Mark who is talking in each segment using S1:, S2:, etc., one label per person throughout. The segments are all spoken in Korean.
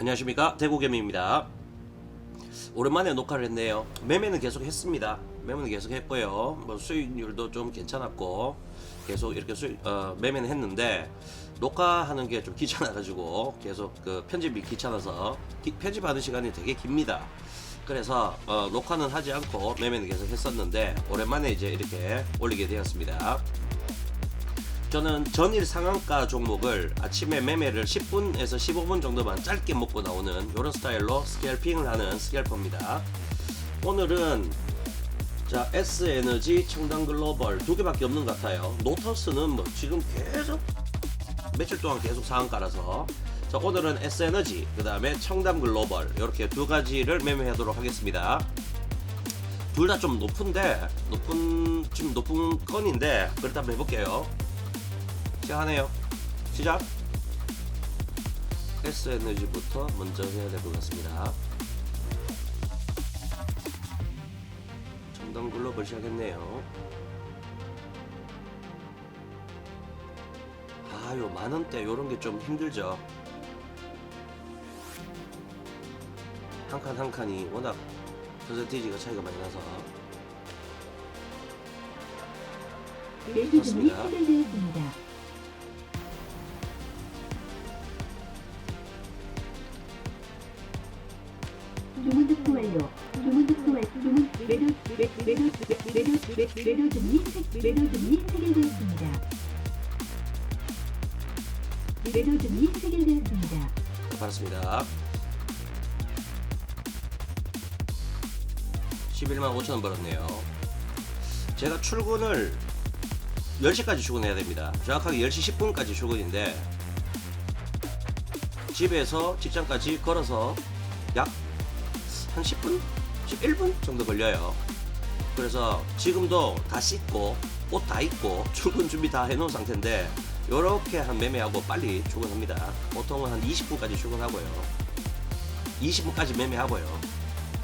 S1: 안녕하십니까. 대구겸입니다. 오랜만에 녹화를 했네요. 매매는 계속 했습니다. 매매는 계속 했고요. 뭐 수익률도 좀 괜찮았고 계속 이렇게 수익 어, 매매는 했는데 녹화하는 게 좀 귀찮아 가지고 계속 그 편집이 귀찮아서 기- 편집하는 시간이 되게 깁니다. 그래서 어, 녹화는 하지 않고 매매는 계속 했었는데 오랜만에 이제 이렇게 올리게 되었습니다 저는 전일 상한가 종목을 아침에 매매를 10분에서 15분 정도만 짧게 먹고 나오는 이런 스타일로 스캘핑을 하는 스캘퍼입니다. 오늘은 자 S에너지, 청담글로벌 두 개밖에 없는 것 같아요. 노터스는 뭐 지금 계속 며칠 동안 계속 상한가라서 자 오늘은 S에너지 그 다음에 청담글로벌 이렇게 두 가지를 매매하도록 하겠습니다. 둘 다 좀 높은데 높은 좀 높은 건인데 그렇다 한번 해볼게요. 시작하네요. 시작. S 에너지부터 먼저 해야 될 것 같습니다. 정당 글로벌 시작했네요. 아요 만 원대 요런 게 좀 힘들죠. 한 칸 한 칸이 워낙 퍼센티지가 차이가 많이 나서 맞습니다.
S2: 체결되었습니다.
S1: 받았습니다. 11만 5천 원 벌었네요. 제가 출근을 10시까지 출근해야 됩니다. 정확하게 10시 10분까지 출근인데 집에서 직장까지 걸어서 약 한 10분? 11분 정도 걸려요. 그래서 지금도 다 씻고 옷 다 입고 출근 준비 다 해놓은 상태인데 이렇게 한 매매하고 빨리 출근합니다. 보통은 한 20분까지 출근하고요. 20분까지 매매하고요.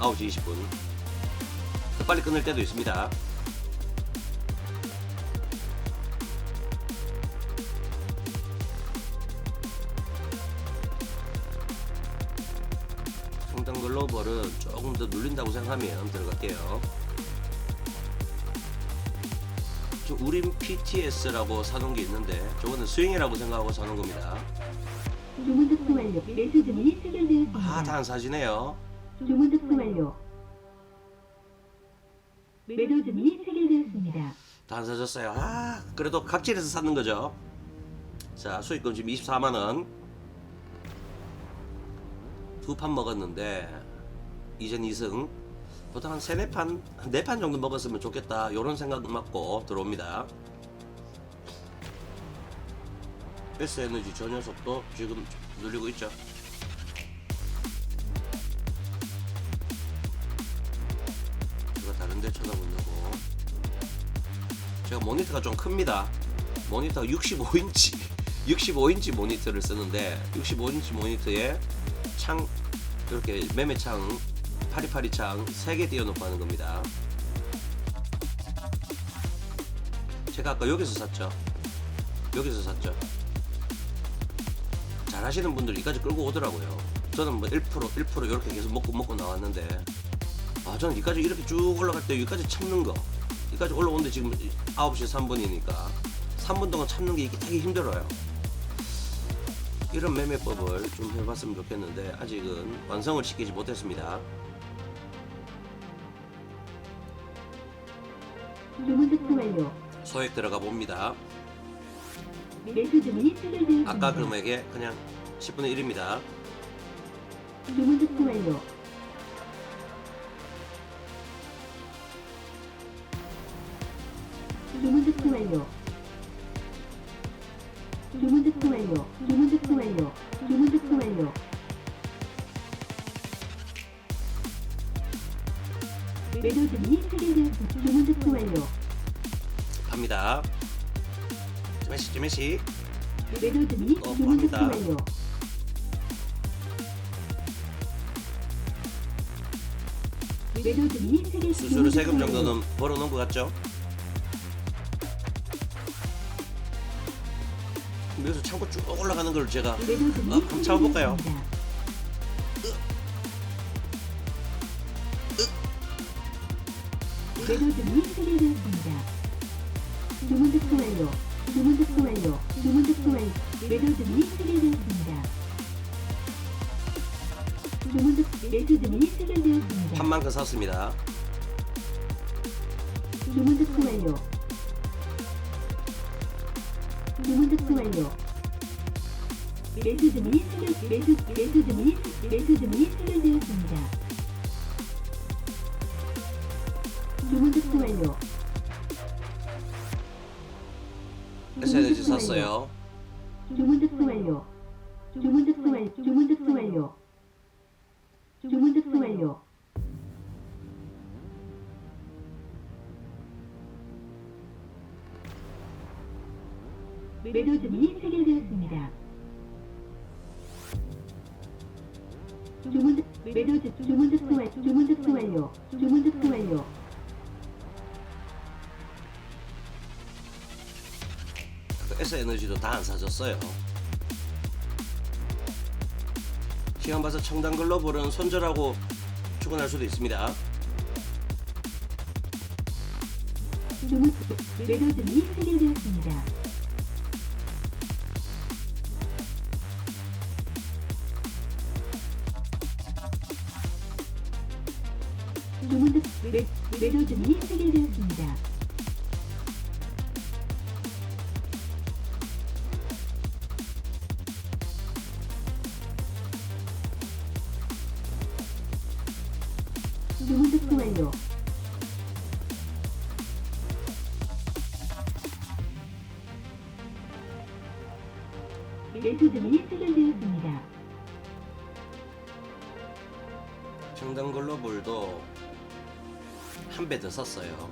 S1: 9시 20분. 더 빨리 끊을 때도 있습니다. 성당 글로벌은 조금 더 눌린다고 생각하면 들어갈게요. 저 우린 PTS라고 사는 게 있는데 저거는 스윙이라고 생각하고 사는 겁니다.
S2: 주문 득수 완료. 매수
S1: 아,
S2: 체결되었습니다.
S1: 다안 사지네요.
S2: 주문 득수 완료. 매도 등이 체결되었습니다.
S1: 다 안 사졌어요. 아, 그래도 각질에서 샀는 거죠. 자, 수익금 지금 24만 원. 두 판 먹었는데 이전 2승. 보통 한 세네 판, 네 판 정도 먹었으면 좋겠다. 요런 생각 맞고 들어옵니다. S에너지 저 녀석도 지금 눌리고 있죠. 제가 다른데 쳐다보려고. 제가 모니터가 좀 큽니다. 모니터가 65인치, 65인치 모니터를 쓰는데 65인치 모니터에 창 이렇게 매매창, 파리파리 창 3개 띄워놓고 하는 겁니다. 제가 아까 여기서 샀죠. 여기서 샀죠. 잘 하시는 분들 여기까지 끌고 오더라고요. 저는 뭐 1% 1% 이렇게 계속 먹고 먹고 나왔는데 아 저는 여기까지 이렇게 쭉 올라갈 때 여기까지 참는 거 여기까지 올라오는데 지금 9시 3분이니까 3분 동안 참는 게 이게 되게 힘들어요 이런 매매법을 좀 해봤으면 좋겠는데 아직은 완성을 시키지 못했습니다
S2: 주문 득수 완료.
S1: 소액 들어가 봅니다
S2: 매수 등이 체결되었습니다.
S1: 아까 금액에 그냥 10분의 1입니다
S2: 주문 득수 완료. 주문 득수 완료. 주문 득수 완료. 주문 득수 완료. 주문 득수 완료. 매도 등이 체결되었습니다. 주문 득수 완료.
S1: 갑니다. 쯔메시 쯔메시 레벨드님
S2: 주문 습
S1: 감사합니다.
S2: 완료.
S1: 세금 정도는 벌어놓은 것 같죠? 여기서 창고 쭉 올라가는 걸 제가 어, 한번 참아볼까요?
S2: 주문 접수 완료. 주문 접수 완료. 주문 접수 완료. 매도 주문이 체결되었습니다. 주문 접수 매수 주문이 체결되었습니다.
S1: 한 만큼 샀습니다.
S2: 주문 접수 완료. 주문 접수 완료. 매수 주문이 체결 매수 매수 주문이 매수 주문이 체결되었습니다. 주문 접수 완료.
S1: SNG 샀어요.
S2: 주문 접수 완료. 주문 접수 완료. 주문 접수 완료. 주문 접수 완료. 매도 주문이 체결되었습니다. 주문 접- 매도 주- 주문 접수 완 주문 접수 완료. 주문 접수 완료.
S1: S에너지도 다 안 사줬어요. 시간 봐서 청단 글로벌은 손절하고 출근할 수도 있습니다.
S2: 매, 매도 주문이 체결되었습니다. 주문 접수 완료. 매수 주문이 체결되었습니다.
S1: 청단 글로벌도 한 배 더 샀어요.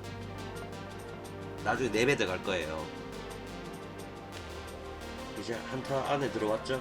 S1: 나중에 네 배 더 갈 거예요. 이제 한타 안에 들어왔죠?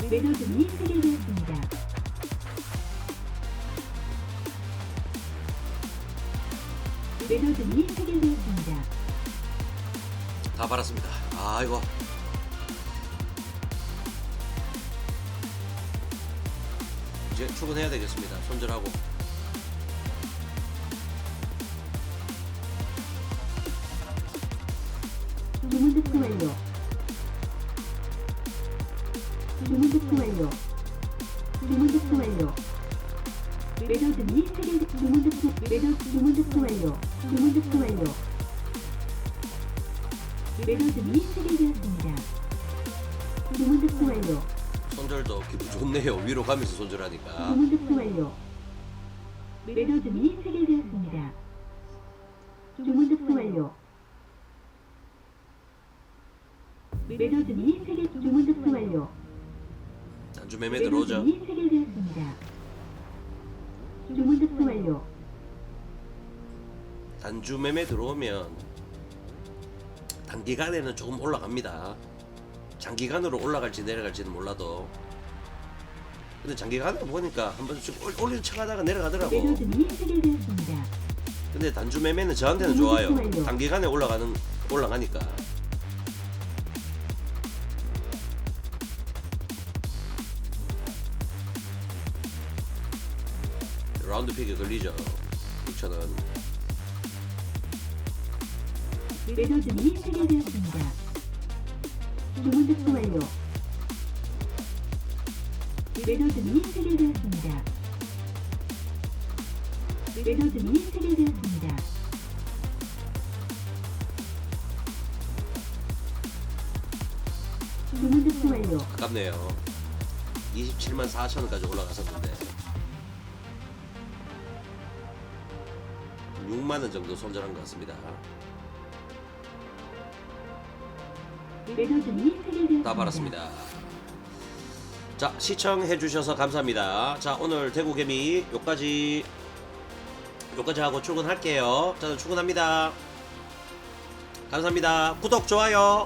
S2: 체결되었습니다. 매도 주문이 체결되었습니다. 다
S1: 팔았습니다. 아이고. 이제 출근해야 되겠습니다. 손절하고.
S2: 주문 접수 완료. 주문 완료. 완료. 체결 완료. 완료. 체결되었습니다. 완료.
S1: 손절도 기분 좋네요. 위로 가면서 손절하니까.
S2: 주문 접수 완료. 체결되었습니다. 주문 접수 완료. 매도 주문이 체결 주문 접수 완료.
S1: 단주 매매 들어오죠.
S2: 체결되었습니다. 주문 접수 완료.
S1: 단주 매매 들어오면 단기간에는 조금 올라갑니다. 장기간으로 올라갈지 내려갈지는 몰라도. 근데 장기간에 보니까 한 번씩 올- 올리는 척 하다가 내려가더라고.
S2: 매도 주문이 체결되었습니다.
S1: 근데 단주 매매는 저한테는 좋아요. 단기간에 올라가는 올라가니까. 라운드 픽에 걸리죠. 6천원.
S2: 매도 주문이 체결되었습니다. 주문 접수 완료. 매도 주문이 체결되었습니다. 매도 주문이 체결되었습니다. 주문 접수 완료.
S1: 아깝네요. 27만 4천원까지 올라갔었는데 6만원 정도 손절한 것
S2: 같습니다.
S1: 다 받았습니다. 자 시청해 주셔서 감사합니다. 자 오늘 대구 개미 여기까지 여기까지 하고 출근할게요. 저는 출근합니다. 감사합니다. 구독, 좋아요.